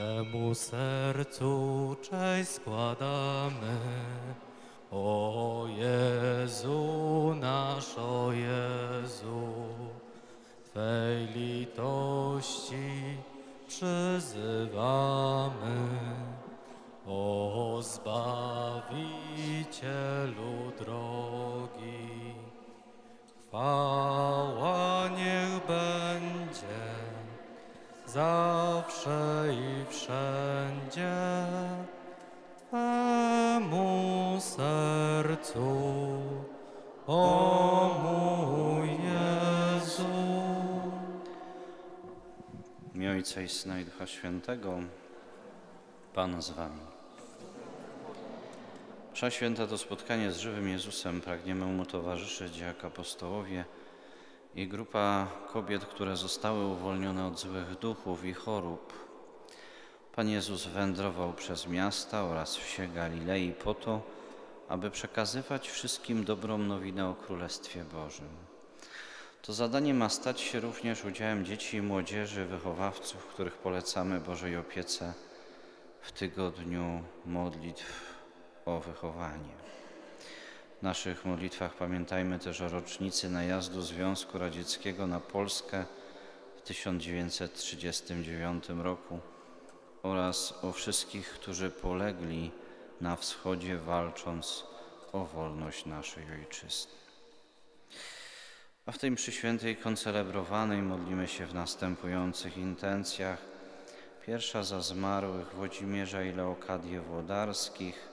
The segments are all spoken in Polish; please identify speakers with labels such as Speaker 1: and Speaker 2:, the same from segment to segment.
Speaker 1: Twemu sercu cześć składamy. O Jezu nasz, o Jezu, Twej litości przyzywamy. O Zbawicielu drogi, chwała zawsze i wszędzie Twemu sercu, o mój Jezu.
Speaker 2: Imię Ojca i Syna i Ducha Świętego, Pan z Wami. Msza Święta to spotkanie z żywym Jezusem. Pragniemy Mu towarzyszyć jak apostołowie i grupa kobiet, które zostały uwolnione od złych duchów i chorób. Pan Jezus wędrował przez miasta oraz wsie Galilei po to, aby przekazywać wszystkim dobrą nowinę o Królestwie Bożym. To zadanie ma stać się również udziałem dzieci i młodzieży, wychowawców, których polecamy Bożej opiece w tygodniu modlitw o wychowanie. W naszych modlitwach pamiętajmy też o rocznicy najazdu Związku Radzieckiego na Polskę w 1939 roku oraz o wszystkich, którzy polegli na wschodzie walcząc o wolność naszej ojczyzny. A w tej mszy świętej koncelebrowanej modlimy się w następujących intencjach. Pierwsza za zmarłych Włodzimierza i Leokadię Włodarskich,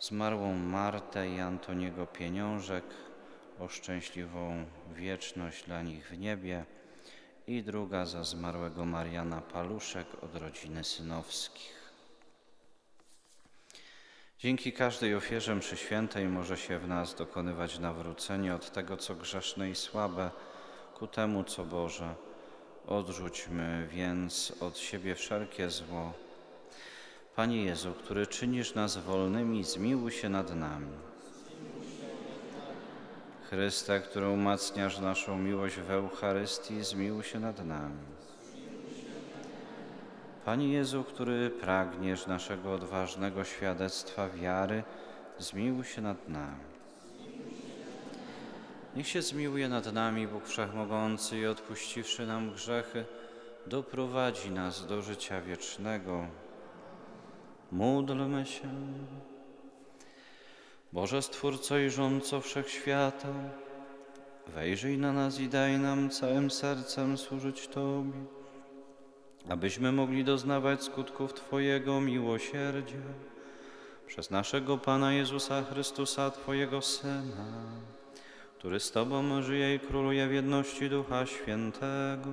Speaker 2: zmarłą Martę i Antoniego Pieniążek, o szczęśliwą wieczność dla nich w niebie i druga za zmarłego Mariana Paluszek od rodziny Synowskich. Dzięki każdej ofierze mszy świętej może się w nas dokonywać nawrócenie od tego, co grzeszne i słabe, ku temu, co Boże. Odrzućmy więc od siebie wszelkie zło. Panie Jezu, który czynisz nas wolnymi, zmiłuj się nad nami. Chryste, który umacniasz naszą miłość w Eucharystii, zmiłuj się nad nami. Panie Jezu, który pragniesz naszego odważnego świadectwa wiary, zmiłuj się nad nami. Niech się zmiłuje nad nami Bóg Wszechmogący i odpuściwszy nam grzechy, doprowadzi nas do życia wiecznego. Módlmy się. Boże Stwórco i Rządco Wszechświata, wejrzyj na nas i daj nam całym sercem służyć Tobie abyśmy mogli doznawać skutków Twojego miłosierdzia przez naszego Pana Jezusa Chrystusa, Twojego Syna, który z Tobą żyje i króluje w jedności Ducha Świętego,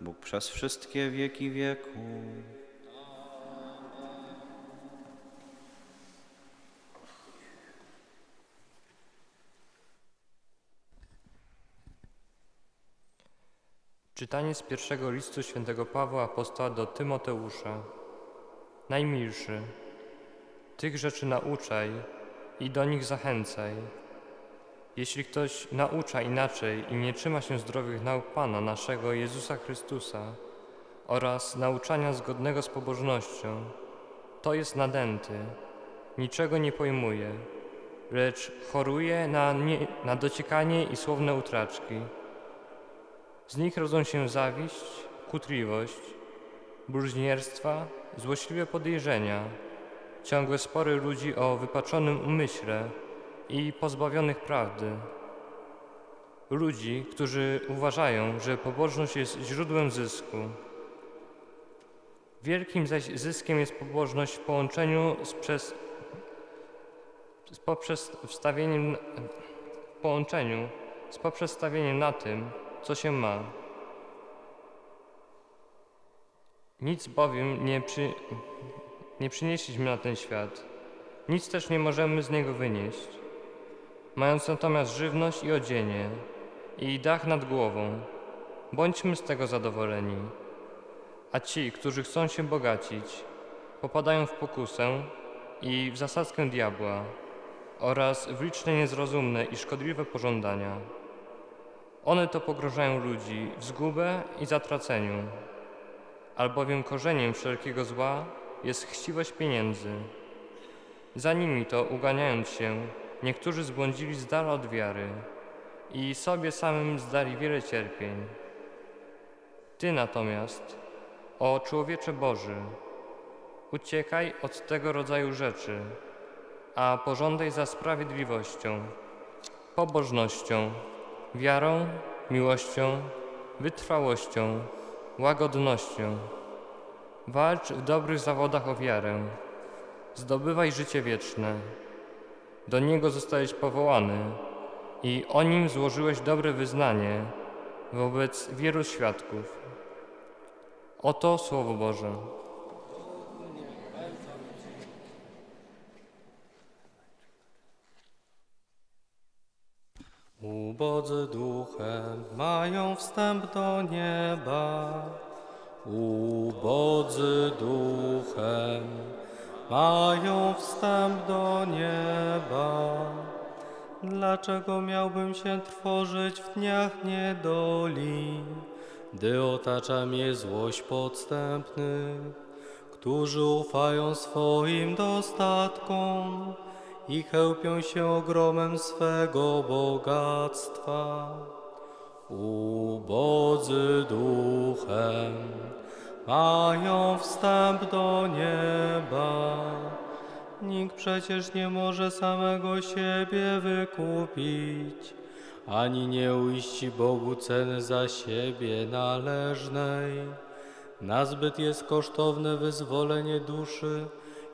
Speaker 2: Bóg przez wszystkie wieki wieków.
Speaker 3: Czytanie z pierwszego listu świętego Pawła apostoła do Tymoteusza. Najmilszy, tych rzeczy nauczaj i do nich zachęcaj. Jeśli ktoś naucza inaczej i nie trzyma się zdrowych nauk Pana naszego Jezusa Chrystusa oraz nauczania zgodnego z pobożnością, to jest nadęty, niczego nie pojmuje, lecz choruje na, nie, na dociekanie i słowne utraczki. Z nich rodzą się zawiść, kłótliwość, bluźnierstwa, złośliwe podejrzenia, ciągłe spory ludzi o wypaczonym umyśle i pozbawionych prawdy. Ludzi, którzy uważają, że pobożność jest źródłem zysku. Wielkim zaś zyskiem jest pobożność w połączeniu z przez, z poprzez wstawieniem w połączeniu z poprzez stawieniem na tym, co się ma. Nic bowiem nie, przy, nie przynieśliśmy na ten świat, nic też nie możemy z niego wynieść. Mając natomiast żywność i odzienie, i dach nad głową, bądźmy z tego zadowoleni. A ci, którzy chcą się bogacić, popadają w pokusę i w zasadzkę diabła oraz w liczne niezrozumne i szkodliwe pożądania. One to pogrążają ludzi w zgubę i zatraceniu. albowiem korzeniem wszelkiego zła jest chciwość pieniędzy. Za nimi to, uganiając się, niektórzy zbłądzili z dala od wiary i sobie samym zdali wiele cierpień. Ty natomiast, o człowiecze Boży, uciekaj od tego rodzaju rzeczy, a pożądaj za sprawiedliwością, pobożnością, wiarą, miłością, wytrwałością, łagodnością. Walcz w dobrych zawodach o wiarę. Zdobywaj życie wieczne. Do niego zostałeś powołany i o nim złożyłeś dobre wyznanie wobec wielu świadków. Oto Słowo Boże.
Speaker 1: Ubodzy duchem mają wstęp do nieba. Ubodzy duchem mają wstęp do nieba. Dlaczego miałbym się trwożyć w dniach niedoli, gdy otacza mnie złość podstępnych, którzy ufają swoim dostatkom i chełpią się ogromem swego bogactwa. Ubodzy duchem mają wstęp do nieba. Nikt przecież nie może samego siebie wykupić, ani nie ujści Bogu ceny za siebie należnej. Nazbyt jest kosztowne wyzwolenie duszy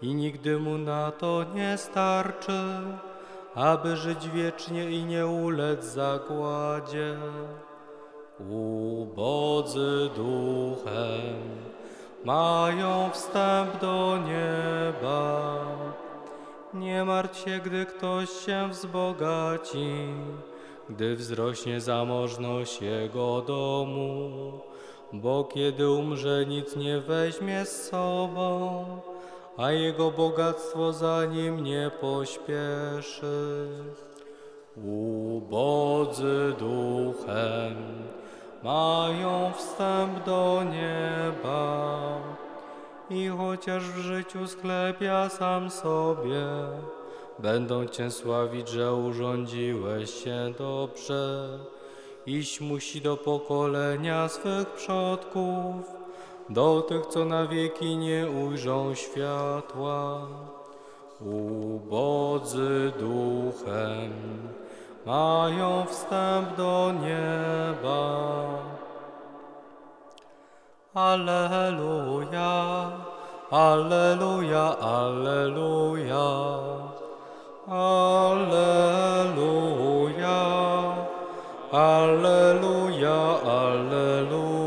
Speaker 1: i nigdy mu na to nie starczy, aby żyć wiecznie i nie ulec zagładzie. Ubodzy duchem mają wstęp do nieba. Nie martw się, gdy ktoś się wzbogaci, gdy wzrośnie zamożność jego domu, bo kiedy umrze, nic nie weźmie z sobą, a jego bogactwo za nim nie pośpieszy. Ubodzy duchem mają wstęp do nieba i chociaż w życiu sklepia sam sobie, będą Cię sławić, że urządziłeś się dobrze. Iść musi do pokolenia swych przodków, do tych, co na wieki nie ujrzą światła. Ubodzy duchem mają wstęp do nieba. Alleluja, Alleluja, Alleluja, Alleluja, Alleluja, Alleluja.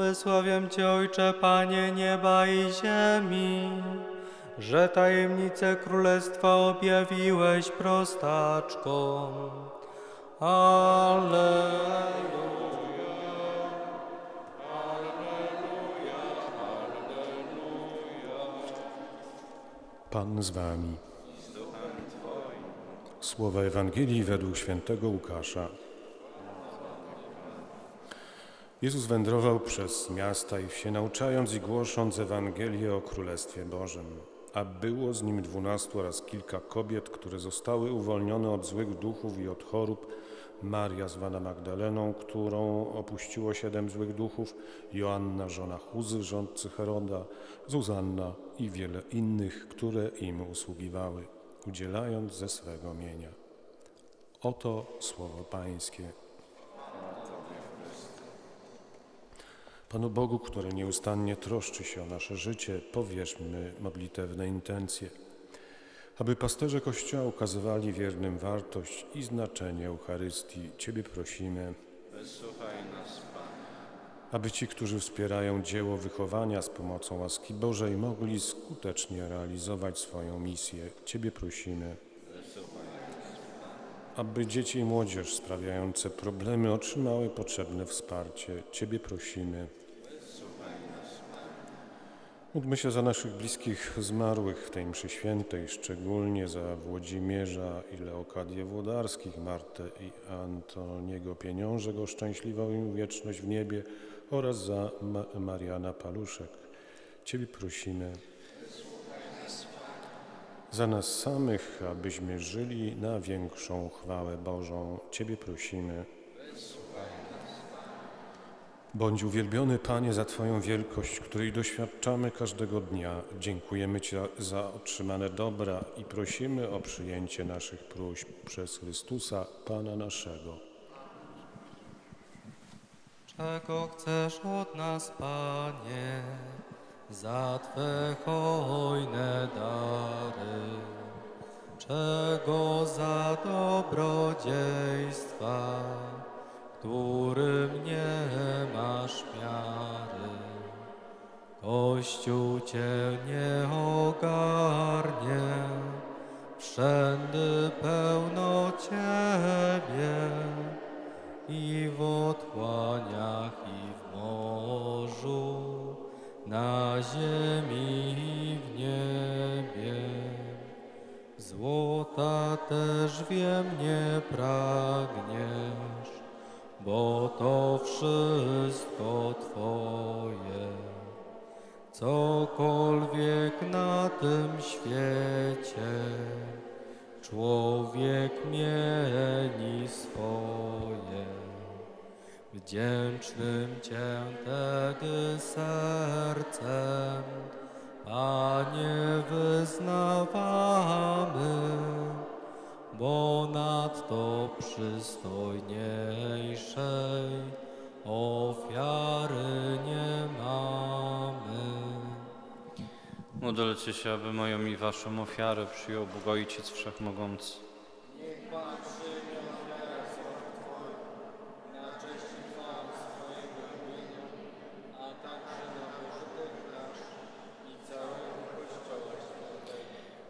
Speaker 1: Wysławiam Cię, Ojcze, Panie nieba i ziemi, że tajemnice królestwa objawiłeś prostaczkom. Alleluja.
Speaker 4: Pan z wami. Słowa Ewangelii według świętego Łukasza. Jezus wędrował przez miasta i wsie, nauczając i głosząc Ewangelię o Królestwie Bożym. A było z nim dwunastu oraz kilka kobiet, które zostały uwolnione od złych duchów i od chorób. Maria zwana Magdaleną, którą opuściło siedem złych duchów, Joanna, żona Chuzy, rządcy Heroda, Zuzanna i wiele innych, które im usługiwały, udzielając ze swego mienia. Oto słowo Pańskie. Panu Bogu, który nieustannie troszczy się o nasze życie, powierzmy modlitewne intencje, aby pasterze Kościoła ukazywali wiernym wartość i znaczenie Eucharystii. Ciebie prosimy,
Speaker 2: Wysłuchaj nas, Pan.
Speaker 4: aby ci, którzy wspierają dzieło wychowania z pomocą łaski Bożej, mogli skutecznie realizować swoją misję. Ciebie prosimy, aby dzieci i młodzież sprawiające problemy otrzymały potrzebne wsparcie. Ciebie prosimy. Módlmy się za naszych bliskich zmarłych w tej mszy świętej, szczególnie za Włodzimierza i Leokadię Włodarskich, Martę i Antoniego Pieniążek o szczęśliwą im wieczność w niebie oraz za Ma- Mariana Paluszek. Ciebie prosimy. Za nas samych, abyśmy żyli na większą chwałę Bożą. Ciebie prosimy. Bądź uwielbiony, Panie, za Twoją wielkość, której doświadczamy każdego dnia. Dziękujemy Ci za- otrzymane dobra i prosimy o przyjęcie naszych próśb przez Chrystusa, Pana naszego.
Speaker 1: Czego chcesz od nas, Panie, za Twe hojne dary? Czego za dobrodziejstwa, którym nie masz miary? Kościół Cię nie ogarnie, wszędy pełno Ciebie i w otchłaniach, i w morzu, na ziemi i w niebie. Złota też wiem nie pragniesz, bo to wszystko Twoje. Cokolwiek na tym świecie człowiek mieni swoje. Wdzięcznym Cię tedy sercem, Panie, wyznawamy, bo nadto przystojniejszej ofiary nie mamy.
Speaker 2: Módlcie się, aby moją i waszą ofiarę przyjął Bóg Ojciec Wszechmogący.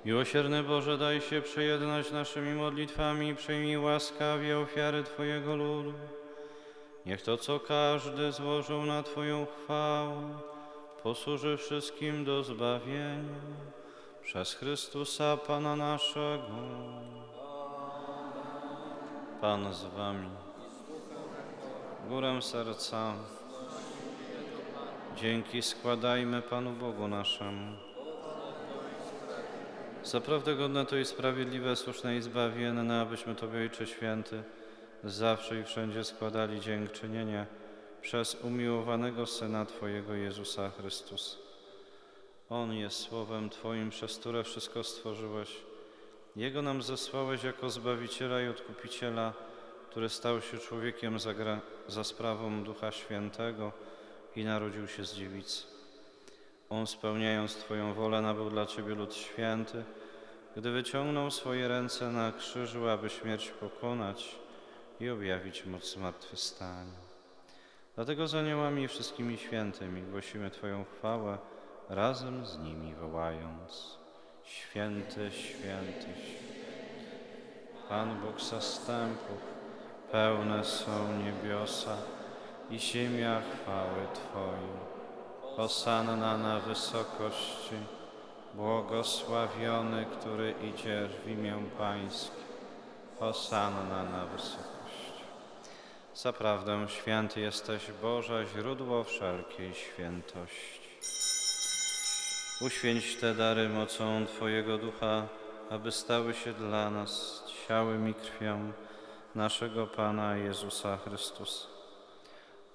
Speaker 2: Miłosierny Boże, daj się przejednać naszymi modlitwami i przyjmij łaskawie ofiary Twojego ludu. Niech to, co każdy złożył na Twoją chwałę, posłuży wszystkim do zbawienia. Przez Chrystusa Pana naszego. Pan z Wami. Górę serca. Dzięki składajmy Panu Bogu naszemu. Zaprawdę godne to i sprawiedliwe, słuszne i zbawienne, abyśmy Tobie, Ojcze Święty, zawsze i wszędzie składali dziękczynienie przez umiłowanego Syna Twojego Jezusa Chrystusa. On jest Słowem Twoim, przez które wszystko stworzyłeś. Jego nam zesłałeś jako Zbawiciela i Odkupiciela, który stał się człowiekiem za, za sprawą Ducha Świętego i narodził się z dziewicy. On, spełniając Twoją wolę, nabył dla Ciebie lud święty, gdy wyciągnął swoje ręce na krzyżu, aby śmierć pokonać i objawić moc zmartwychwstania. Dlatego z aniołami i wszystkimi świętymi głosimy Twoją chwałę, razem z nimi wołając. Święty, święty, święty. Pan Bóg zastępów, pełne są niebiosa i ziemia chwały Twojej. Hosanna na wysokości, błogosławiony, który idzie w imię Pańskie. Hosanna na wysokości. Zaprawdę święty jesteś Boże, źródło wszelkiej świętości. Uświęć te dary mocą Twojego Ducha, aby stały się dla nas ciałem i krwią naszego Pana Jezusa Chrystusa.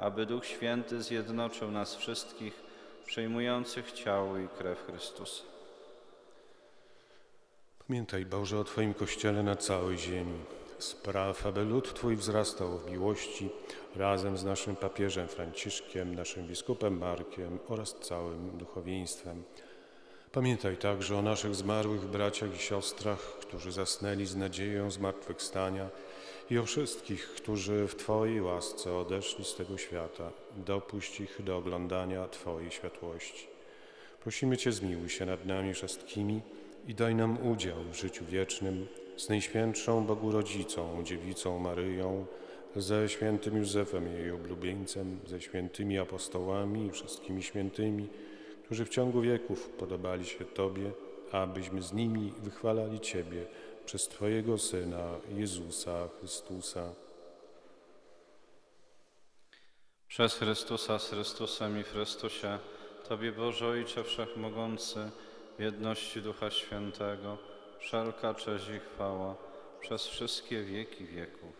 Speaker 2: aby Duch Święty zjednoczył nas wszystkich, przejmujących ciało i krew Chrystusa.
Speaker 4: Pamiętaj, Boże, o Twoim Kościele na całej ziemi. Spraw, aby lud Twój wzrastał w miłości razem z naszym papieżem Franciszkiem, naszym biskupem Markiem oraz całym duchowieństwem. Pamiętaj także o naszych zmarłych braciach i siostrach, którzy zasnęli z nadzieją zmartwychwstania i o wszystkich, którzy w Twojej łasce odeszli z tego świata. Dopuść ich do oglądania Twojej światłości. Prosimy Cię, zmiłuj się nad nami wszystkimi i daj nam udział w życiu wiecznym z Najświętszą Bogu Rodzicą, Dziewicą Maryją, ze świętym Józefem, jej oblubieńcem, ze świętymi apostołami i wszystkimi świętymi, którzy w ciągu wieków podobali się Tobie, abyśmy z nimi wychwalali Ciebie przez Twojego Syna, Jezusa Chrystusa.
Speaker 2: Przez Chrystusa, z Chrystusem i Chrystusie, Tobie Boże Ojcze Wszechmogący, w jedności Ducha Świętego, wszelka cześć i chwała przez wszystkie wieki wieków.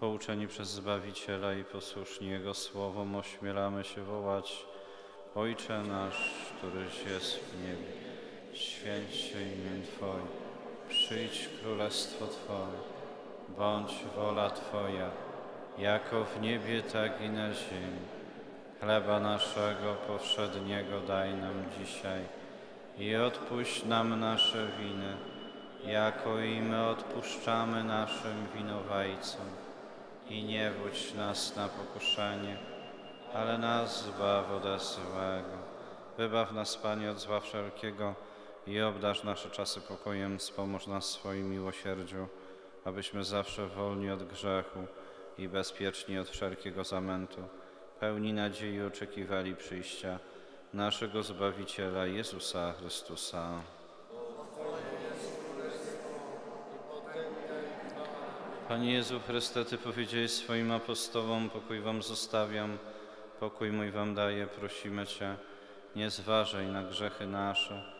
Speaker 2: Pouczeni przez Zbawiciela i posłuszni Jego Słowom ośmielamy się wołać Ojcze nasz, któryś jest w niebie, święć się imię Twoje, przyjdź królestwo Twoje, bądź wola Twoja, jako w niebie, tak i na ziemi. Chleba naszego powszedniego daj nam dzisiaj i odpuść nam nasze winy, jako i my odpuszczamy naszym winowajcom. I nie wódź nas na pokuszenie, ale nas zbaw ode złego. Wybaw nas, Panie, od zła wszelkiego i obdarz nasze czasy pokojem, wspomóż nas w swoim miłosierdziu, abyśmy zawsze wolni od grzechu i bezpieczni od wszelkiego zamętu, pełni nadziei oczekiwali przyjścia naszego Zbawiciela Jezusa Chrystusa. Panie Jezu Chryste, Ty powiedziałeś swoim apostołom, pokój Wam zostawiam, pokój mój Wam daję, prosimy Cię, nie zważaj na grzechy nasze,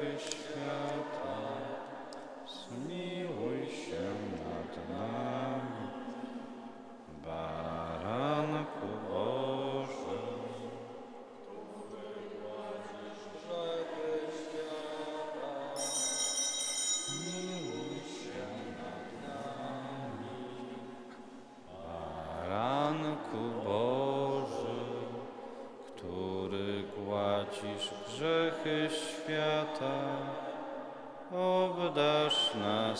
Speaker 2: grzechy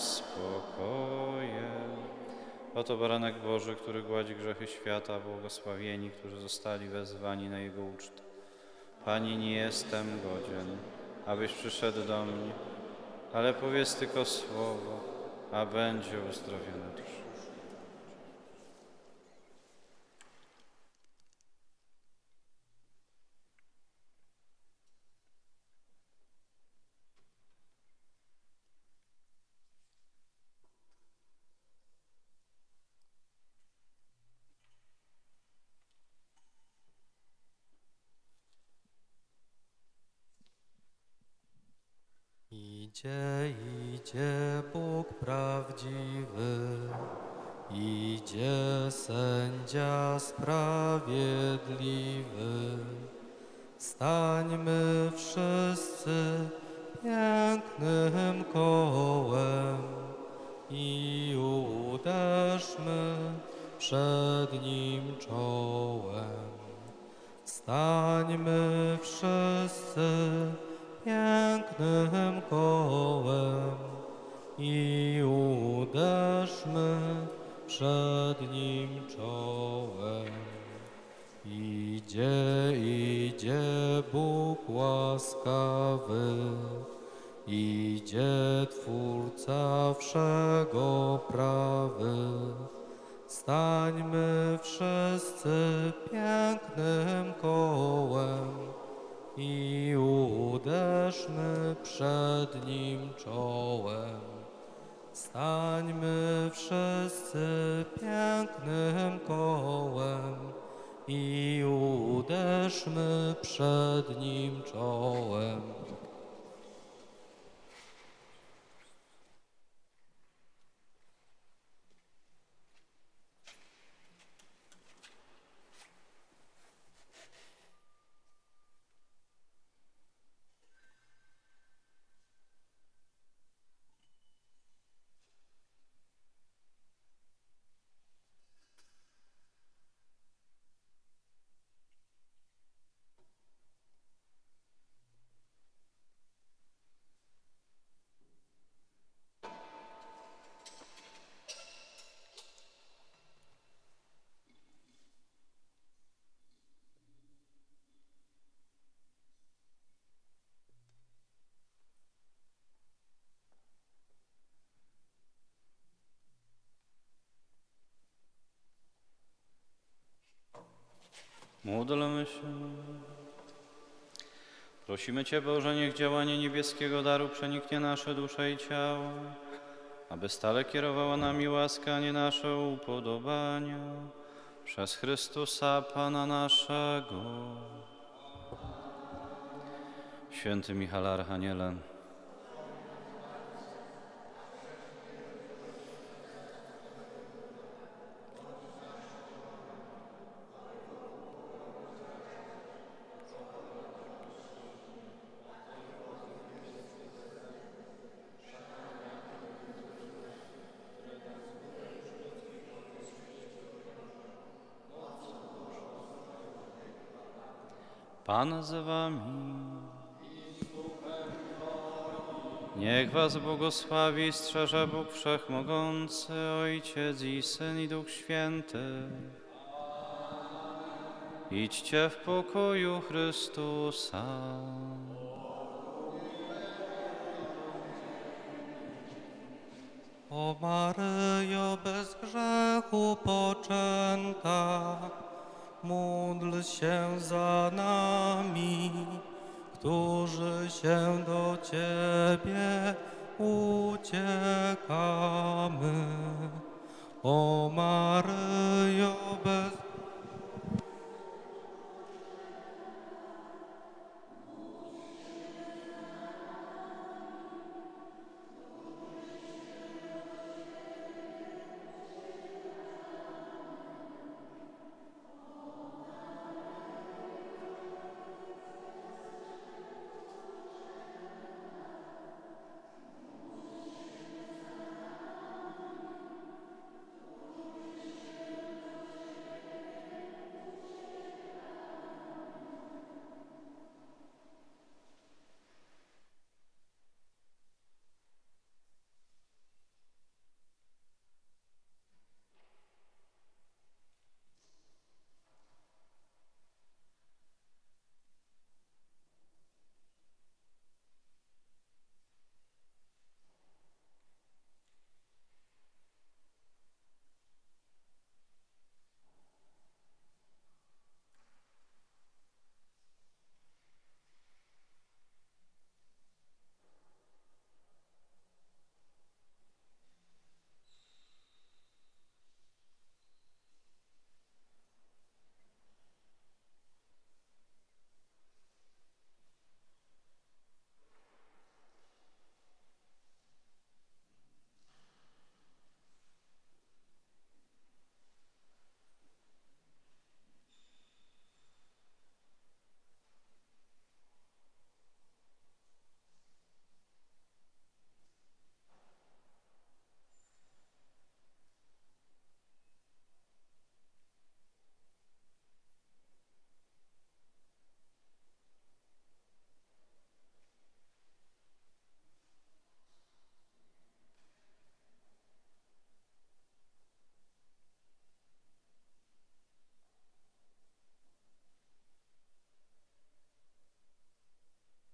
Speaker 2: spokojem. Oto baranek Boży, który gładzi grzechy świata, błogosławieni, którzy zostali wezwani na Jego ucztę. Panie, nie jestem godzien, abyś przyszedł do mnie, ale powiedz tylko słowo, a będzie uzdrowiona dusza.
Speaker 1: Idzie, idzie Bóg prawdziwy, idzie sędzia sprawiedliwy. Stańmy wszyscy pięknym kołem i uderzmy przed Nim czołem. Stańmy wszyscy pięknym kołem i uderzmy przed Nim czołem. Idzie, idzie Bóg łaskawy, idzie Twórca wszego prawy. Stańmy wszyscy pięknym kołem i uderzmy przed Nim czołem. Stańmy wszyscy pięknym kołem i uderzmy przed Nim czołem.
Speaker 2: Módlmy się. Prosimy Cię, Boże, niech działanie niebieskiego daru przeniknie nasze dusze i ciało, aby stale kierowała nami łaska, nie nasze upodobania. Przez Chrystusa Pana naszego. Święty Michał Archaniele, Pan z Wami. Niech Was błogosławi strzeże Bóg Wszechmogący, Ojciec i Syn i Duch Święty. Idźcie w pokoju Chrystusa.
Speaker 1: O Maryjo bez grzechu poczęta, módl się za nami, którzy się do Ciebie uciekamy. O Maryjo bez